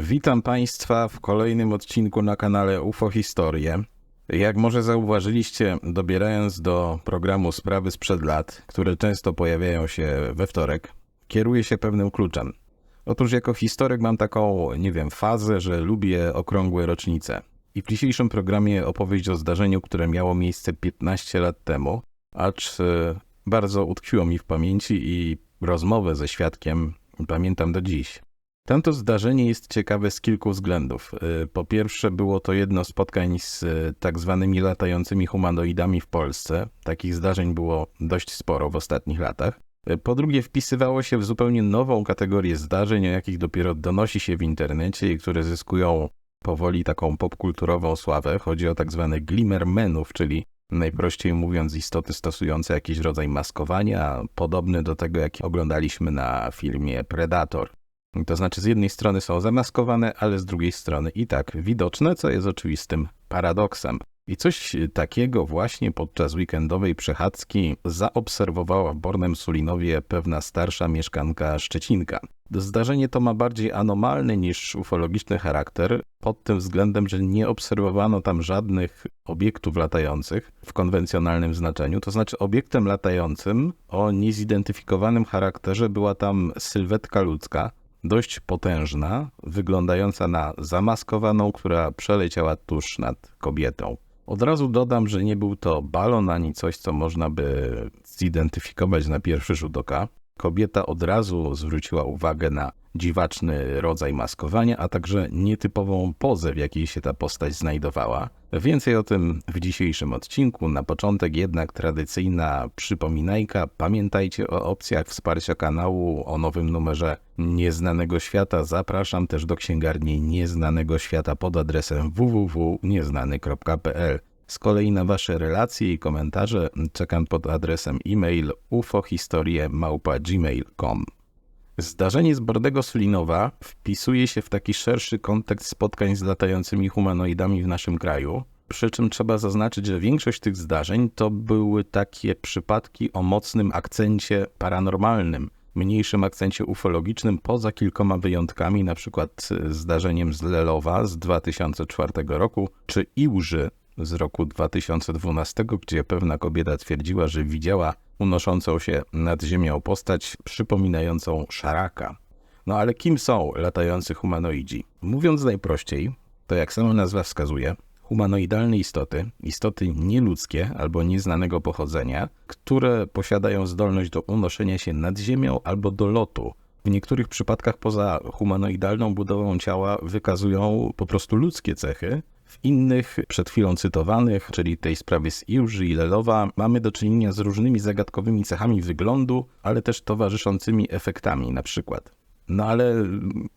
Witam Państwa w kolejnym odcinku na kanale UFO Historie. Jak może zauważyliście, dobierając do programu sprawy sprzed lat, które często pojawiają się we wtorek, kieruję się pewnym kluczem. Otóż jako historyk mam taką, nie wiem, fazę, że lubię okrągłe rocznice. I w dzisiejszym programie opowieść o zdarzeniu, które miało miejsce 15 lat temu, acz e, bardzo utkwiło mi w pamięci i rozmowę ze świadkiem pamiętam do dziś. Tamto zdarzenie jest ciekawe z kilku względów. Y, Po pierwsze, było to jedno z spotkań z y, tak zwanymi latającymi humanoidami w Polsce. Takich zdarzeń było dość sporo w ostatnich latach. Y, Po drugie, wpisywało się w zupełnie nową kategorię zdarzeń, o jakich dopiero donosi się w internecie i które zyskują powoli taką popkulturową sławę. Chodzi o tak zwane glimmermenów, czyli najprościej mówiąc istoty stosujące jakiś rodzaj maskowania, podobny do tego, jaki oglądaliśmy na filmie Predator. To znaczy, z jednej strony są zamaskowane, ale z drugiej strony i tak widoczne, co jest oczywistym paradoksem. I coś takiego właśnie podczas weekendowej przechadzki zaobserwowała w Bornem Sulinowie pewna starsza mieszkanka Szczecinka. Zdarzenie to ma bardziej anomalny niż ufologiczny charakter, pod tym względem, że nie obserwowano tam żadnych obiektów latających w konwencjonalnym znaczeniu. To znaczy, obiektem latającym o niezidentyfikowanym charakterze była tam sylwetka ludzka, dość potężna, wyglądająca na zamaskowaną, która przeleciała tuż nad kobietą. Od razu dodam, że nie był to balon ani coś, co można by zidentyfikować na pierwszy rzut oka. Kobieta od razu zwróciła uwagę na dziwaczny rodzaj maskowania, a także nietypową pozę, w jakiej się ta postać znajdowała. Więcej o tym w dzisiejszym odcinku. Na początek jednak tradycyjna przypominajka. Pamiętajcie o opcjach wsparcia kanału, o nowym numerze Nieznanego Świata. Zapraszam też do księgarni Nieznanego Świata pod adresem www.nieznany.pl. Z kolei na Wasze relacje i komentarze czekam pod adresem e-mail ufohistorie.gmail.com. Zdarzenie z Bordego Sulinowa wpisuje się w taki szerszy kontekst spotkań z latającymi humanoidami w naszym kraju. Przy czym trzeba zaznaczyć, że większość tych zdarzeń to były takie przypadki o mocnym akcencie paranormalnym, mniejszym akcencie ufologicznym, poza kilkoma wyjątkami, na przykład zdarzeniem z Lelowa z 2004 roku, czy Iłży z roku 2012, gdzie pewna kobieta twierdziła, że widziała unoszącą się nad ziemią postać przypominającą szaraka. No ale kim są latający humanoidzi? Mówiąc najprościej, to jak sama nazwa wskazuje, humanoidalne istoty, istoty nieludzkie albo nieznanego pochodzenia, które posiadają zdolność do unoszenia się nad ziemią albo do lotu. W niektórych przypadkach poza humanoidalną budową ciała wykazują po prostu ludzkie cechy, w innych, przed chwilą cytowanych, czyli tej sprawie z Iłży i Lelowa, mamy do czynienia z różnymi zagadkowymi cechami wyglądu, ale też towarzyszącymi efektami na przykład. No ale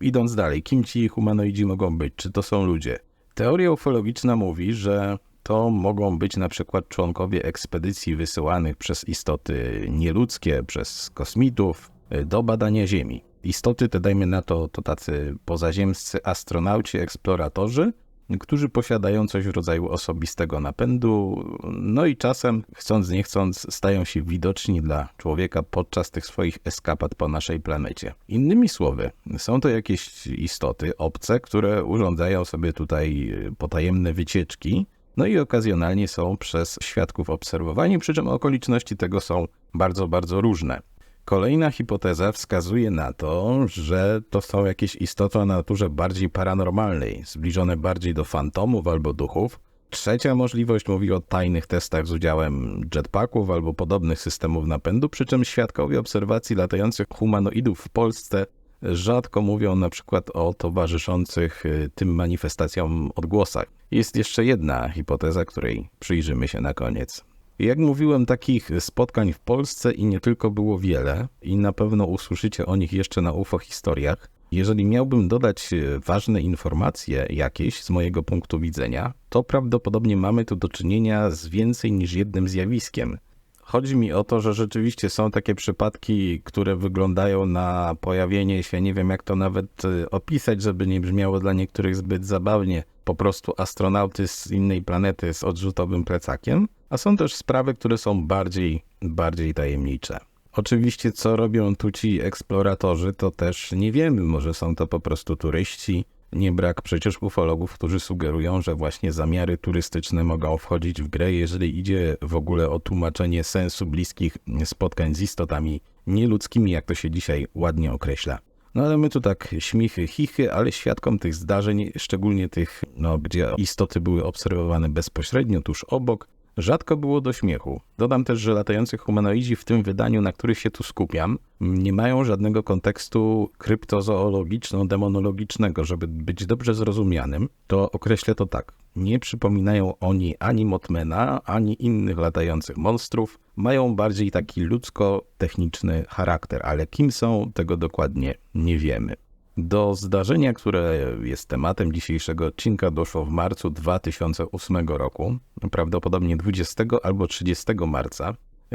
idąc dalej, kim ci humanoidzi mogą być? Czy to są ludzie? Teoria ufologiczna mówi, że to mogą być na przykład członkowie ekspedycji wysyłanych przez istoty nieludzkie, przez kosmitów do badania Ziemi. Istoty te, dajmy na to, to tacy pozaziemscy astronauci, eksploratorzy, którzy posiadają coś w rodzaju osobistego napędu, no i czasem, chcąc nie chcąc, stają się widoczni dla człowieka podczas tych swoich eskapad po naszej planecie. Innymi słowy, są to jakieś istoty obce, które urządzają sobie tutaj potajemne wycieczki, no i okazjonalnie są przez świadków obserwowani, przy czym okoliczności tego są bardzo, bardzo różne. Kolejna hipoteza wskazuje na to, że to są jakieś istoty o naturze bardziej paranormalnej, zbliżone bardziej do fantomów albo duchów. Trzecia możliwość mówi o tajnych testach z udziałem jetpacków albo podobnych systemów napędu, przy czym świadkowie obserwacji latających humanoidów w Polsce rzadko mówią na przykład o towarzyszących y, tym manifestacjom odgłosach. Jest jeszcze jedna hipoteza, której przyjrzymy się na koniec. Jak mówiłem, takich spotkań w Polsce i nie tylko było wiele, i na pewno usłyszycie o nich jeszcze na UFO historiach. Jeżeli miałbym dodać e, ważne informacje jakieś z mojego punktu widzenia, to prawdopodobnie mamy tu do czynienia z więcej niż jednym zjawiskiem. Chodzi mi o to, że rzeczywiście są takie przypadki, które wyglądają na pojawienie się, nie wiem jak to nawet e, opisać, żeby nie brzmiało dla niektórych zbyt zabawnie, po prostu astronauty z innej planety z odrzutowym plecakiem, a są też sprawy, które są bardziej, bardziej tajemnicze. Oczywiście, co robią tu ci eksploratorzy, to też nie wiemy. Może są to po prostu turyści, Nie brak przecież ufologów, którzy sugerują, że właśnie zamiary turystyczne mogą wchodzić w grę, jeżeli idzie w ogóle o tłumaczenie sensu bliskich spotkań z istotami nieludzkimi, jak to się dzisiaj ładnie określa. No ale my tu tak śmichy, chichy, ale świadkom tych zdarzeń, szczególnie tych, no, gdzie istoty były obserwowane bezpośrednio tuż obok, rzadko było do śmiechu. Dodam też, że latających humanoidzi w tym wydaniu, na których się tu skupiam, nie mają żadnego kontekstu kryptozoologiczno-demonologicznego. Żeby być dobrze zrozumianym, to określę to tak. Nie przypominają oni ani Motmana, ani innych latających monstrów. Mają bardziej taki ludzko-techniczny charakter, ale kim są, tego dokładnie nie wiemy. Do zdarzenia, które jest tematem dzisiejszego odcinka, doszło w marcu 2008 roku, prawdopodobnie 20 albo 30 marca,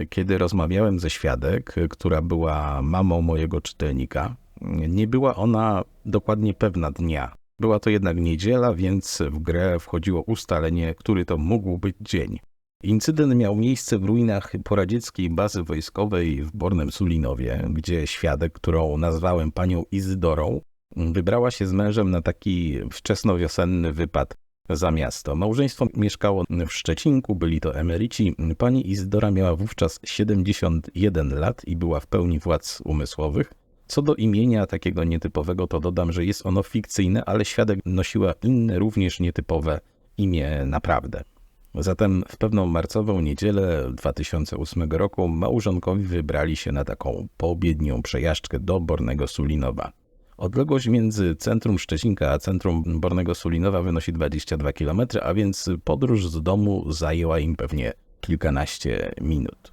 kiedy rozmawiałem ze świadek, która była mamą mojego czytelnika. Nie była ona dokładnie pewna dnia. Była to jednak niedziela, więc w grę wchodziło ustalenie, który to mógł być dzień. Incydent miał miejsce w ruinach poradzieckiej bazy wojskowej w Bornem Sulinowie, gdzie świadek, którą nazwałem panią Izydorą, wybrała się z mężem na taki wczesnowiosenny wypad za miasto. Małżeństwo mieszkało w Szczecinku, byli to emeryci. Pani Izydora miała wówczas 71 lat i była w pełni władz umysłowych. Co do imienia takiego nietypowego, to dodam, że jest ono fikcyjne, ale świadek nosiła inne, również nietypowe imię naprawdę. Zatem w pewną marcową niedzielę 2008 roku małżonkowi wybrali się na taką poobiednią przejażdżkę do Bornego Sulinowa. Odległość między centrum Szczecinka a centrum Bornego Sulinowa wynosi 22 km, a więc podróż z domu zajęła im pewnie kilkanaście minut.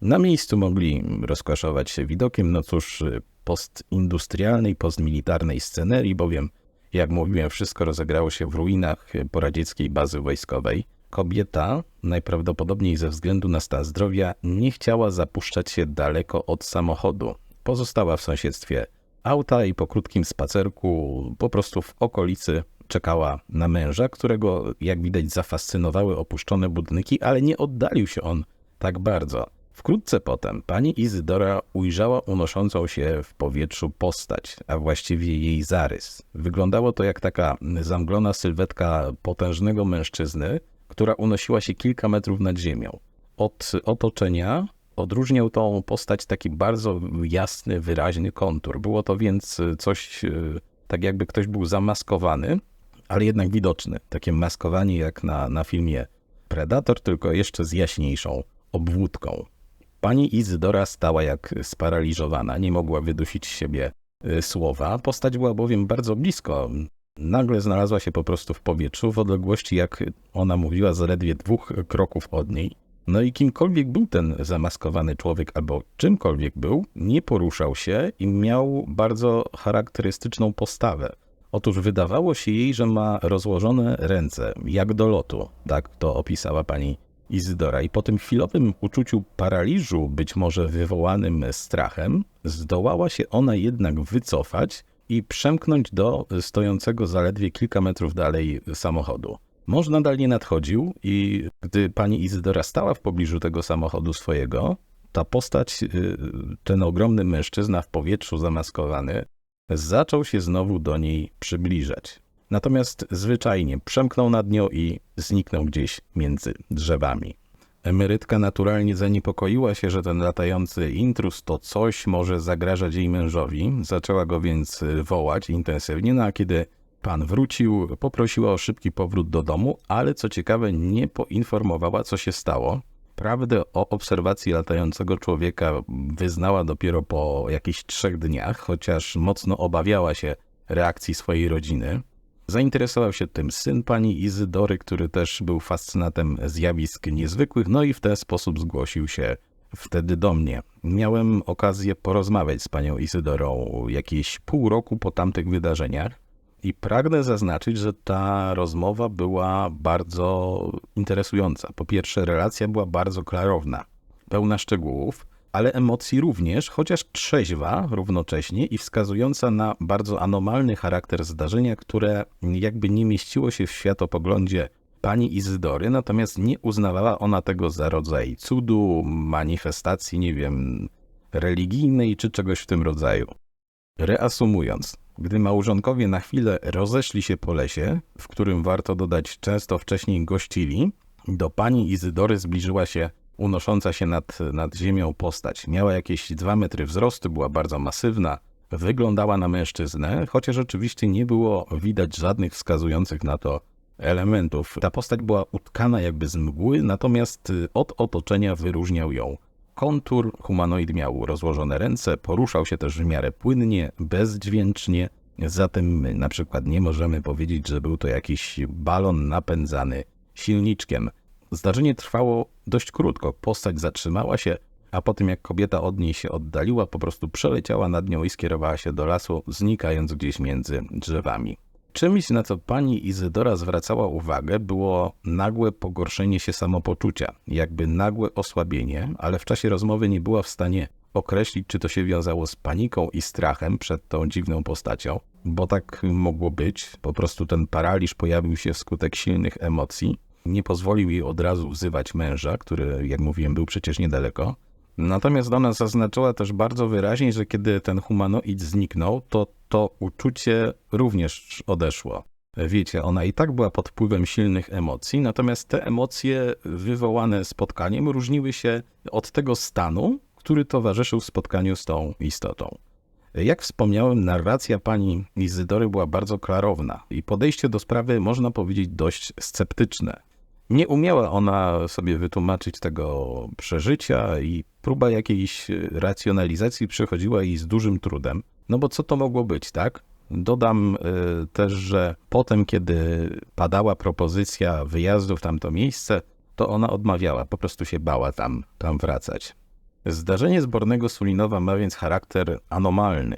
Na miejscu mogli rozkoszować się widokiem, no cóż, postindustrialnej, postmilitarnej scenerii, bowiem, jak mówiłem, wszystko rozegrało się w ruinach poradzieckiej bazy wojskowej. Kobieta, najprawdopodobniej ze względu na stan zdrowia, nie chciała zapuszczać się daleko od samochodu. Pozostała w sąsiedztwie auta i po krótkim spacerku po prostu w okolicy czekała na męża, którego jak widać zafascynowały opuszczone budynki, ale nie oddalił się on tak bardzo. Wkrótce potem pani Izydora ujrzała unoszącą się w powietrzu postać, a właściwie jej zarys. Wyglądało to jak taka zamglona sylwetka potężnego mężczyzny, która unosiła się kilka metrów nad ziemią. Od otoczenia odróżniał tą postać taki bardzo jasny, wyraźny kontur. Było to więc coś e, tak jakby ktoś był zamaskowany, ale jednak widoczny. Takie maskowanie jak na, na filmie Predator, tylko jeszcze z jaśniejszą obwódką. Pani Izydora stała jak sparaliżowana, nie mogła wydusić z siebie e, słowa. Postać była bowiem bardzo blisko. Nagle znalazła się po prostu w powietrzu, w odległości, jak ona mówiła, zaledwie dwóch kroków od niej. No i kimkolwiek był ten zamaskowany człowiek, albo czymkolwiek był, nie poruszał się i miał bardzo charakterystyczną postawę. Otóż wydawało się jej, że ma rozłożone ręce, jak do lotu. Tak to opisała pani Izydora. I po tym chwilowym uczuciu paraliżu, być może wywołanym strachem, zdołała się ona jednak wycofać i przemknąć do stojącego zaledwie kilka metrów dalej samochodu. Mąż nadal nie nadchodził i gdy pani Izydora stała w pobliżu tego samochodu swojego, ta postać, y, ten ogromny mężczyzna w powietrzu zamaskowany, zaczął się znowu do niej przybliżać. Natomiast zwyczajnie przemknął nad nią i zniknął gdzieś między drzewami. Emerytka naturalnie zaniepokoiła się, że ten latający intrus to coś może zagrażać jej mężowi. Zaczęła go więc wołać intensywnie, no a kiedy pan wrócił, poprosiła o szybki powrót do domu, ale co ciekawe, nie poinformowała, co się stało. Prawdę o obserwacji latającego człowieka wyznała dopiero po jakichś trzech dniach, chociaż mocno obawiała się reakcji swojej rodziny. Zainteresował się tym syn pani Izydory, który też był fascynatem zjawisk niezwykłych, no i w ten sposób zgłosił się wtedy do mnie. Miałem okazję porozmawiać z panią Izydorą jakieś pół roku po tamtych wydarzeniach i pragnę zaznaczyć, że ta rozmowa była bardzo interesująca. Po pierwsze, relacja była bardzo klarowna, pełna szczegółów ale emocji również, chociaż trzeźwa równocześnie i wskazująca na bardzo anomalny charakter zdarzenia, które jakby nie mieściło się w światopoglądzie pani Izydory, natomiast nie uznawała ona tego za rodzaj cudu, manifestacji, nie wiem, religijnej czy czegoś w tym rodzaju. Reasumując, Gdy małżonkowie na chwilę rozeszli się po lesie, w którym warto dodać często wcześniej gościli, do pani Izydory zbliżyła się unosząca się nad, nad ziemią postać. Miała jakieś dwa metry wzrostu, była bardzo masywna, wyglądała na mężczyznę, chociaż oczywiście nie było widać żadnych wskazujących na to elementów. Ta postać była utkana jakby z mgły, natomiast y, od otoczenia wyróżniał ją kontur. Humanoid miał rozłożone ręce, poruszał się też w miarę płynnie, bezdźwięcznie. Zatem my na przykład nie możemy powiedzieć, że był to jakiś balon napędzany silniczkiem. Zdarzenie trwało dość krótko. Postać zatrzymała się, a po tym jak kobieta od niej się oddaliła, po prostu przeleciała nad nią i skierowała się do lasu, znikając gdzieś między drzewami. Czymś, na co pani Izydora zwracała uwagę, było nagłe pogorszenie się samopoczucia, jakby nagłe osłabienie, ale w czasie rozmowy nie była w stanie określić, czy to się wiązało z paniką i strachem przed tą dziwną postacią, bo tak mogło być. Po prostu ten paraliż pojawił się wskutek silnych emocji. Nie pozwolił jej od razu wzywać męża, który, jak mówiłem, był przecież niedaleko. Natomiast ona zaznaczyła też bardzo wyraźnie, że kiedy ten humanoid zniknął, to to uczucie również odeszło. Wiecie, ona i tak była pod wpływem silnych emocji, natomiast te emocje wywołane spotkaniem różniły się od tego stanu, który towarzyszył spotkaniu z tą istotą. Jak wspomniałem, narracja pani Izydory była bardzo klarowna i podejście do sprawy można powiedzieć dość sceptyczne. Nie umiała ona sobie wytłumaczyć tego przeżycia i próba jakiejś racjonalizacji przychodziła jej z dużym trudem. No bo co to mogło być, tak? Dodam y, też, że potem, kiedy padała propozycja wyjazdu w tamto miejsce, to ona odmawiała, po prostu się bała tam, tam wracać. Zdarzenie zbornego Sulinowa ma więc charakter anomalny,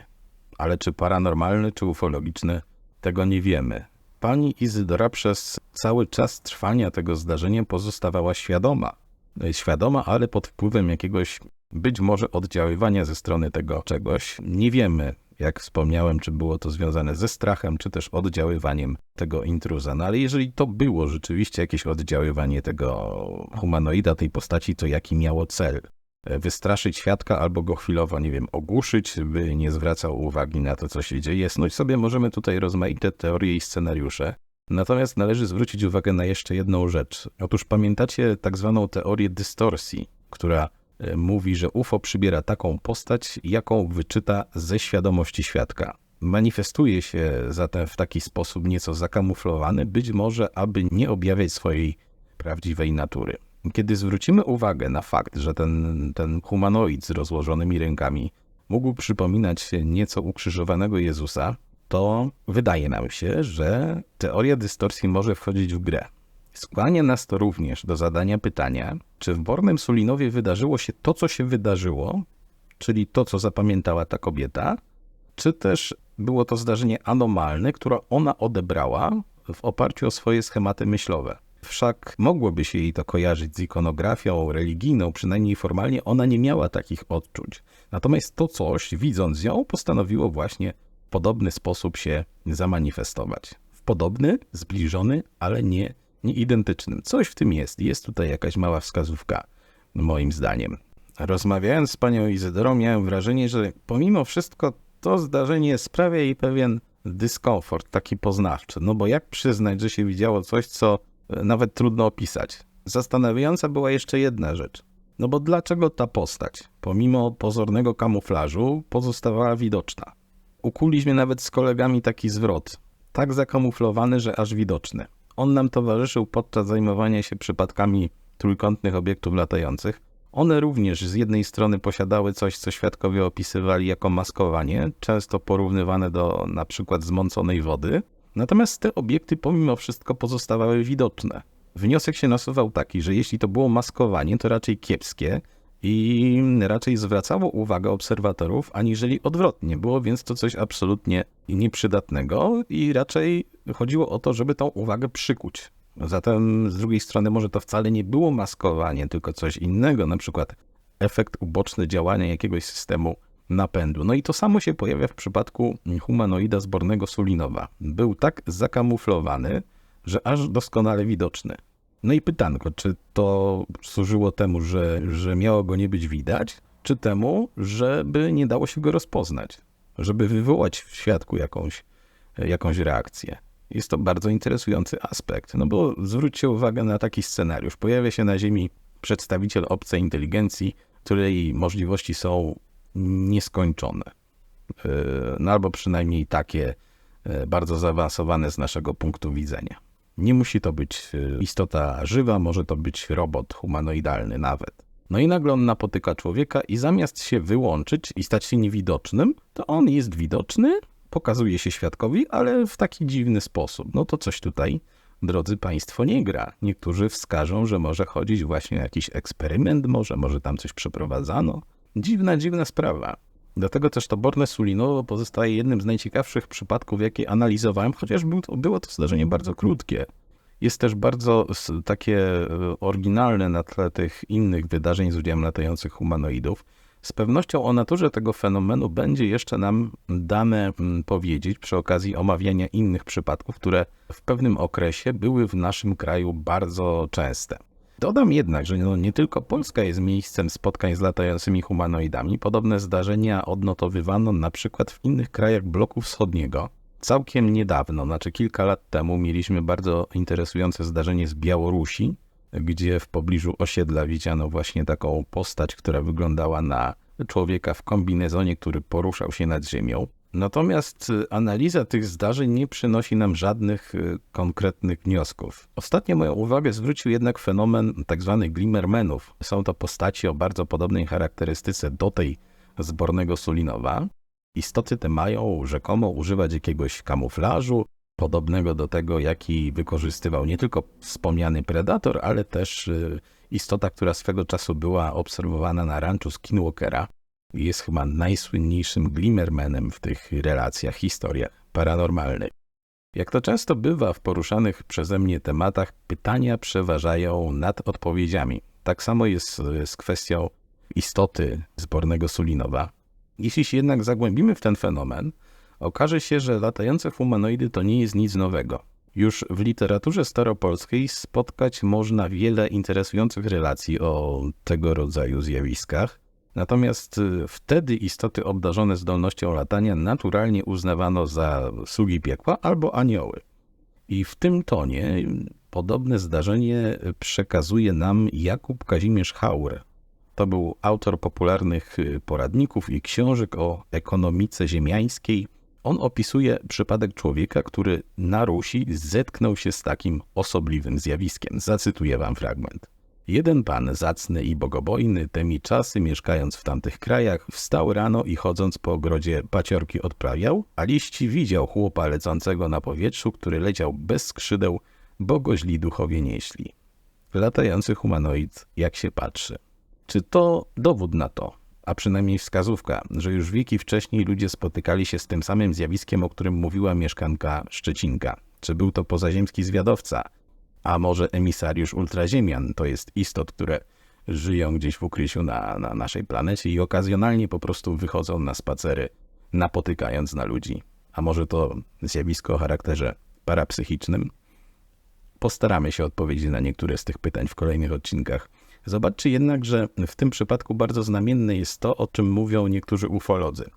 ale czy paranormalny, czy ufologiczny, tego nie wiemy. Pani Izydora przez cały czas trwania tego zdarzenia pozostawała świadoma. Świadoma, ale pod wpływem jakiegoś być może oddziaływania ze strony tego czegoś. Nie wiemy, jak wspomniałem, czy było to związane ze strachem, czy też oddziaływaniem tego intruza. No ale jeżeli to było rzeczywiście jakieś oddziaływanie tego humanoida, tej postaci, to jaki miało cel? Wystraszyć świadka albo go chwilowo, nie wiem, ogłuszyć, by nie zwracał uwagi na to, co się dzieje. Snuć sobie możemy tutaj rozmaite teorie i scenariusze. Natomiast należy zwrócić uwagę na jeszcze jedną rzecz. Otóż pamiętacie tak zwaną teorię dystorsji, która E, mówi, że UFO przybiera taką postać, jaką wyczyta ze świadomości świadka. Manifestuje się zatem w taki sposób nieco zakamuflowany, być może aby nie objawiać swojej prawdziwej natury. Kiedy zwrócimy uwagę na fakt, że ten, ten humanoid z rozłożonymi rękami mógł przypominać nieco ukrzyżowanego Jezusa, to wydaje nam się, że teoria dystorsji może wchodzić w grę. Skłania nas to również do zadania pytania, czy w Bornem Sulinowie wydarzyło się to, co się wydarzyło, czyli to, co zapamiętała ta kobieta, czy też było to zdarzenie anomalne, które ona odebrała w oparciu o swoje schematy myślowe. Wszak mogłoby się jej to kojarzyć z ikonografią religijną, przynajmniej formalnie ona nie miała takich odczuć. Natomiast to coś, widząc ją, postanowiło właśnie podobny sposób się zamanifestować. W podobny, zbliżony, ale nie nieidentycznym. Coś w tym jest. Jest tutaj jakaś mała wskazówka, moim zdaniem. Rozmawiając z panią Izydorą, miałem wrażenie, że pomimo wszystko to zdarzenie sprawia jej pewien dyskomfort, taki poznawczy. No bo jak przyznać, że się widziało coś, co e, nawet trudno opisać? Zastanawiająca była jeszcze jedna rzecz. No bo dlaczego ta postać, pomimo pozornego kamuflażu, pozostawała widoczna? Ukuliśmy nawet z kolegami taki zwrot, tak zakamuflowany, że aż widoczny. On nam towarzyszył podczas zajmowania się przypadkami trójkątnych obiektów latających. One również z jednej strony posiadały coś, co świadkowie opisywali jako maskowanie, często porównywane do na przykład zmąconej wody, natomiast te obiekty pomimo wszystko pozostawały widoczne. Wniosek się nasuwał taki, że jeśli to było maskowanie, to raczej kiepskie i raczej zwracało uwagę obserwatorów, aniżeli odwrotnie. Było więc to coś absolutnie nieprzydatnego i raczej chodziło o to, żeby tą uwagę przykuć. Zatem z drugiej strony może to wcale nie było maskowanie, tylko coś innego, na przykład efekt uboczny działania jakiegoś systemu napędu. No i to samo się pojawia w przypadku humanoida zbornego Sulinowa. Był tak zakamuflowany, że aż doskonale widoczny. No i pytanko, czy to służyło temu, że, że miało go nie być widać, czy temu, żeby nie dało się go rozpoznać? żeby wywołać w świadku jakąś, jakąś reakcję. Jest to bardzo interesujący aspekt, no bo zwróćcie uwagę na taki scenariusz. Pojawia się na Ziemi przedstawiciel obcej inteligencji, której możliwości są nieskończone. E, no albo przynajmniej takie e, bardzo zaawansowane z naszego punktu widzenia. Nie musi to być e, istota żywa, może to być robot humanoidalny nawet. No i nagle on napotyka człowieka i zamiast się wyłączyć i stać się niewidocznym, to on jest widoczny, pokazuje się świadkowi, ale w taki dziwny sposób. No to coś tutaj, drodzy Państwo, nie gra. Niektórzy wskażą, że może chodzić właśnie jakiś eksperyment, może, może tam coś przeprowadzano. Dziwna, dziwna sprawa. Dlatego też to Borne Sulinowo pozostaje jednym z najciekawszych przypadków, jakie analizowałem, chociaż było to, było to zdarzenie bardzo krótkie. Jest też bardzo takie e, oryginalne na tle tych innych wydarzeń z udziałem latających humanoidów. Z pewnością o naturze tego fenomenu będzie jeszcze nam dane mm, powiedzieć przy okazji omawiania innych przypadków, które w pewnym okresie były w naszym kraju bardzo częste. Dodam jednak, że no nie tylko Polska jest miejscem spotkań z latającymi humanoidami. Podobne zdarzenia odnotowywano na przykład w innych krajach bloku wschodniego. Całkiem niedawno, znaczy kilka lat temu, mieliśmy bardzo interesujące zdarzenie z Białorusi, gdzie w pobliżu osiedla widziano właśnie taką postać, która wyglądała na człowieka w kombinezonie, który poruszał się nad ziemią. Natomiast y, analiza tych zdarzeń nie przynosi nam żadnych y, konkretnych wniosków. Ostatnio moją uwagę zwrócił jednak fenomen tzw. Tak glimmermenów. Są to postaci o bardzo podobnej charakterystyce do tej zbornego Sulinowa. Istoty te mają rzekomo używać jakiegoś kamuflażu, podobnego do tego, jaki wykorzystywał nie tylko wspomniany predator, ale też y, istota, która swego czasu była obserwowana na ranczu Skinwalkera. Jest chyba najsłynniejszym glimmermanem w tych relacjach, historiach paranormalnych. Jak to często bywa w poruszanych przeze mnie tematach, pytania przeważają nad odpowiedziami. Tak samo jest z kwestią istoty zbornego Sulinowa. Jeśli się jednak zagłębimy w ten fenomen, okaże się, że latające humanoidy to nie jest nic nowego. Już w literaturze staropolskiej spotkać można wiele interesujących relacji o tego rodzaju zjawiskach. Natomiast y, wtedy istoty obdarzone zdolnością latania naturalnie uznawano za sługi piekła albo anioły. I w tym tonie podobne zdarzenie przekazuje nam Jakub Kazimierz Haur. To był autor popularnych y, poradników i książek o ekonomice ziemiańskiej. On opisuje przypadek człowieka, który na Rusi zetknął się z takim osobliwym zjawiskiem. Zacytuję wam fragment. Jeden pan, zacny i bogobojny, temi czasy mieszkając w tamtych krajach, wstał rano i chodząc po ogrodzie paciorki odprawiał, a liści widział chłopa lecącego na powietrzu, który leciał bez skrzydeł, bo go źli duchowie nieśli. Latający humanoid, jak się patrzy. Czy to dowód na to, a przynajmniej wskazówka, że już wieki wcześniej ludzie spotykali się z tym samym zjawiskiem, o którym mówiła mieszkanka Szczecinka? Czy był to pozaziemski zwiadowca? A może emisariusz ultraziemian, to jest istot, które żyją gdzieś w ukryciu na, na naszej planecie i okazjonalnie po prostu wychodzą na spacery, napotykając na ludzi. A może to zjawisko o charakterze parapsychicznym? Postaramy się odpowiedzieć na niektóre z tych pytań w kolejnych odcinkach. Zobaczcie jednak, że w tym przypadku bardzo znamienne jest to, o czym mówią niektórzy ufolodzy,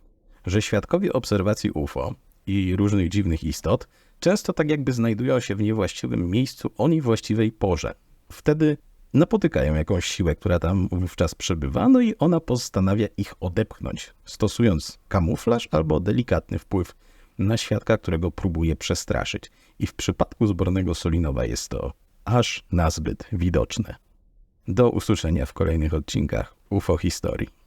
że świadkowie obserwacji UFO i różnych dziwnych istot często tak jakby znajdują się w niewłaściwym miejscu o niewłaściwej porze. Wtedy napotykają jakąś siłę, która tam wówczas przebywa, no i ona postanawia ich odepchnąć, stosując kamuflaż albo delikatny wpływ na świadka, którego próbuje przestraszyć. I w przypadku zbornego Solinowa jest to aż nazbyt widoczne. Do usłyszenia w kolejnych odcinkach UFO Historii.